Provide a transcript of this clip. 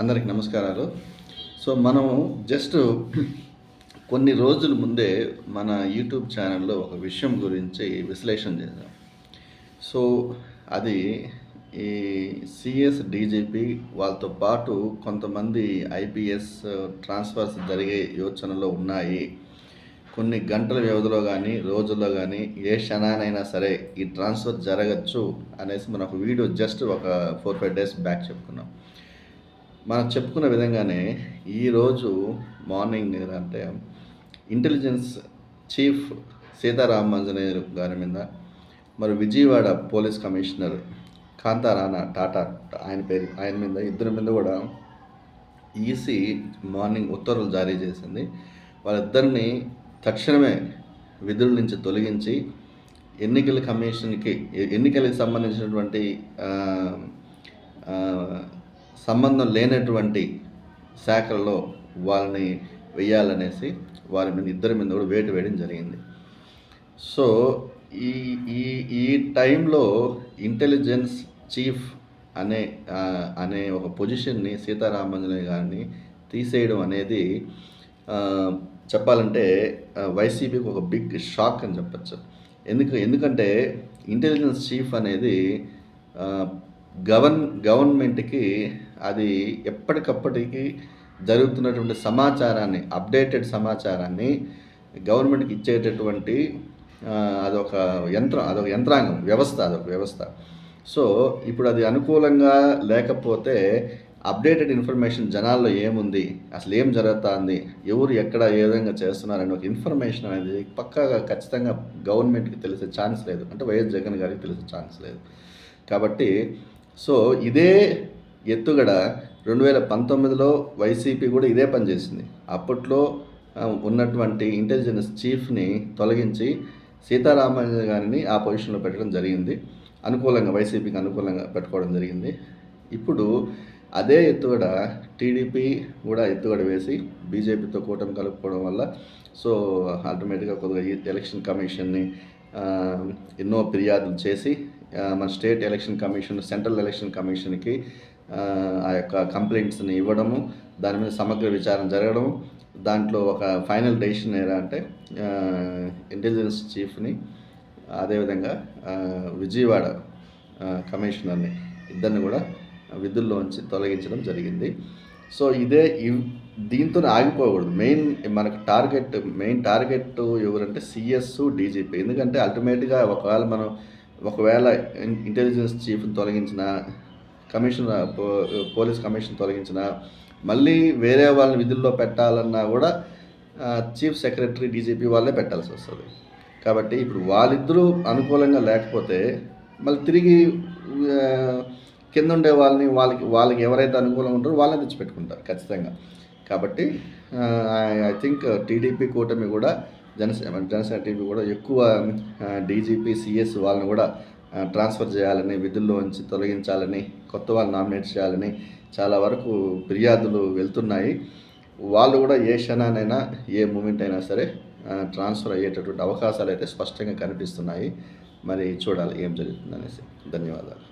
అందరికి నమస్కారాలు. సో మనం జస్ట్ కొన్ని రోజుల ముందే మన యూట్యూబ్ ఛానల్లో ఒక విషయం గురించి విశ్లేషణ చేశాం సో అది ఈ సిఎస్ డీజీపీ వాళ్ళతో పాటు కొంతమంది ఐపీఎస్ ట్రాన్స్ఫర్స్ జరిగే యోచనలో ఉన్నాయి. కొన్ని గంటల వ్యవధిలో కానీ రోజుల్లో కానీ ఏ క్షణానైనా సరే ఈ ట్రాన్స్ఫర్ జరగచ్చు అనేసి మనం ఒక వీడియో జస్ట్ ఒక ఫోర్ ఫైవ్ డేస్ బ్యాక్ చెప్పుకున్నాం. మనం చెప్పుకున్న విధంగానే ఈరోజు మార్నింగ్ అంటే ఇంటెలిజెన్స్ చీఫ్ సీతారామాంజనేయులు గారి మీద మరి విజయవాడ పోలీస్ కమిషనర్ కాంతారాణా టాటా ఆయన పేరు ఆయన మీద ఇద్దరి మీద కూడా ఈసీ మార్నింగ్ ఉత్తర్వులు జారీ చేసింది. వాళ్ళిద్దరిని తక్షణమే విధుల నుంచి తొలగించి ఎన్నికల కమిషన్కి ఎన్నికలకు సంబంధించినటువంటి సంబంధం లేనటువంటి శాఖలలో వాళ్ళని వెయ్యాలనేసి వారి మీద ఇద్దరి మీద కూడా వేటు వేయడం జరిగింది. సో ఈ ఈ ఈ టైంలో ఇంటెలిజెన్స్ చీఫ్ అనే అనే ఒక పొజిషన్ని సీతారామంజనేయ గారిని తీసేయడం అనేది చెప్పాలంటే వైసీపీకి ఒక బిగ్ షాక్ అని చెప్పచ్చు. ఎందుకు ఎందుకంటే ఇంటెలిజెన్స్ చీఫ్ అనేది గవర్న్ గవర్నమెంట్కి అది ఎప్పటికప్పటికి జరుగుతున్నటువంటి సమాచారాన్ని అప్డేటెడ్ సమాచారాన్ని గవర్నమెంట్కి ఇచ్చేటటువంటి అదొక యంత్రం అదొక యంత్రాంగం వ్యవస్థ అదొక వ్యవస్థ. సో ఇప్పుడు అది అనుకూలంగా లేకపోతే అప్డేటెడ్ ఇన్ఫర్మేషన్ జనాల్లో ఏముంది? అసలు ఏం జరుగుతుంది? ఎవరు ఎక్కడ ఏ విధంగా చేస్తున్నారని ఒక ఇన్ఫర్మేషన్ అనేది పక్కాగా ఖచ్చితంగా గవర్నమెంట్కి తెలిసే ఛాన్స్ లేదు. అంటే వైఎస్ జగన్ గారికి తెలిసే ఛాన్స్ లేదు. కాబట్టి సో ఇదే ఎత్తుగడ రెండు వేల పంతొమ్మిదిలో వైసీపీ కూడా ఇదే పని చేసింది. అప్పట్లో ఉన్నటువంటి ఇంటెలిజెన్స్ చీఫ్ని తొలగించి సీతారామయ్య గారిని ఆ పొజిషన్లో పెట్టడం జరిగింది. అనుకూలంగా వైసీపీకి అనుకూలంగా పెట్టుకోవడం జరిగింది. ఇప్పుడు అదే ఎత్తుగడ టీడీపీ కూడా ఎత్తుగడ వేసి బీజేపీతో కూటమి కలుపుకోవడం వల్ల సో అల్టిమేట్గా కొద్దిగా ఎలక్షన్ కమిషన్ని ఎన్నో ఫిర్యాదులు చేసి మన state election commission central election కమిషన్కి ఆ, యొక్క కంప్లైంట్స్ని ఇవ్వడము దాని మీద సమగ్ర విచారణ జరగడం దాంట్లో ఒక ఫైనల్ డెసిషన్ ఎలా అంటే ఇంటెలిజెన్స్ చీఫ్ని అదేవిధంగా విజయవాడ కమిషనర్ని ఇద్దరిని కూడా విధుల్లోంచి తొలగించడం జరిగింది. సో ఇదే దీంతో ఆగిపోకూడదు. మెయిన్ మనకు టార్గెట్ మెయిన్ టార్గెట్ ఎవరంటే సిఎస్ డీజీపీ. ఎందుకంటే అల్టిమేట్గా ఒకవేళ మనం ఒకవేళ ఇంటెలిజెన్స్ చీఫ్ని తొలగించిన కమిషన్ పో- పోలీస్ కమిషన్ తొలగించినా మళ్ళీ వేరే వాళ్ళని విధుల్లో పెట్టాలన్నా కూడా చీఫ్ సెక్రటరీ డీజీపీ వాళ్ళే పెట్టాల్సి వస్తుంది. కాబట్టి ఇప్పుడు వాళ్ళిద్దరూ అనుకూలంగా లేకపోతే మళ్ళీ తిరిగి కింద ఉండే వాళ్ళని వాళ్ళకి వాళ్ళకి ఎవరైతే అనుకూలంగా ఉంటారో వాళ్ళని తెచ్చిపెట్టుకుంటారు ఖచ్చితంగా. కాబట్టి ఐ థింక్ టీడీపీ కూటమి కూడా జనసేన జనసేన టీడీపీ కూడా ఎక్కువ డీజీపీ సిఎస్ వాళ్ళని కూడా ట్రాన్స్ఫర్ చేయాలని విధుల్లో ఉంచి తొలగించాలని కొత్త వాళ్ళు నామినేట్ చేయాలని చాలా వరకు ఫిర్యాదులు వెళ్తున్నాయి. వాళ్ళు కూడా ఏ క్షణానైనా ఏ మూమెంట్ అయినా సరే ట్రాన్స్ఫర్ అయ్యేటటువంటి అవకాశాలు అయితే స్పష్టంగా కనిపిస్తున్నాయి. మరి చూడాలి ఏం జరుగుతుంది అనేసి ధన్యవాదాలు.